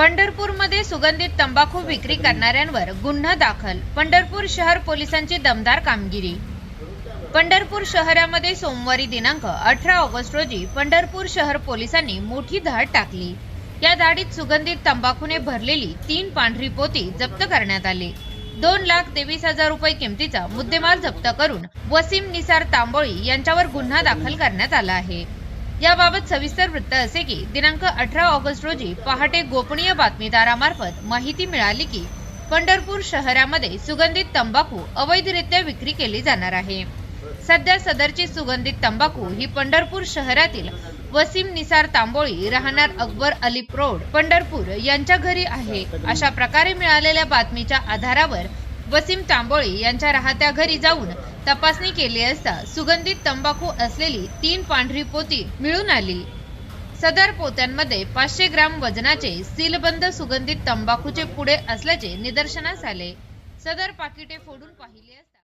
पंढरपूरमध्ये सुगंधित तंबाखू विक्री करणाऱ्यांवर गुन्हा दाखल. पंढरपूर शहर पोलिसांची दमदार कामगिरी. पंढरपूर शहरामध्ये सोमवारी दिनांक अठरा ऑगस्ट रोजी पंढरपूर शहर पोलिसांनी मोठी धाड टाकली. या धाडीत सुगंधित तंबाखूने भरलेली तीन पांढरी पोती जप्त करण्यात आली. दोन लाख तेवीस हजार रुपये किमतीचा मुद्देमाल जप्त करून वसीम निसार तांबोळी यांच्यावर गुन्हा दाखल करण्यात आला आहे. याबाबत सविस्तर वृत्त असे की दिनांक अठरा ऑगस्ट रोजी पहाटे गोपनीय बातमीदारामार्फत माहिती मिळाली की पंढरपूर शहरामध्ये सुगंधित तंबाखू अवैधरित्या विक्री केली जाणार आहे. सध्या सदरची सुगंधित तंबाखू ही पंढरपूर शहरातील वसीम निसार तांबोळी राहणार अकबर अली रोड पंढरपूर यांच्या घरी आहे. अशा प्रकारे मिळालेल्या बातमीच्या आधारावर वसीम तांबोळी यांच्या राहत्या घरी जाऊन तपासणी केली असता सुगंधित तंबाखू असलेली तीन पांढरी पोती मिळून आली. सदर पोत्यांमध्ये पाचशे ग्राम वजनाचे सीलबंद सुगंधित तंबाखूचे पुढे असल्याचे निदर्शनास आले. सदर पाकिटे फोडून पाहिले असता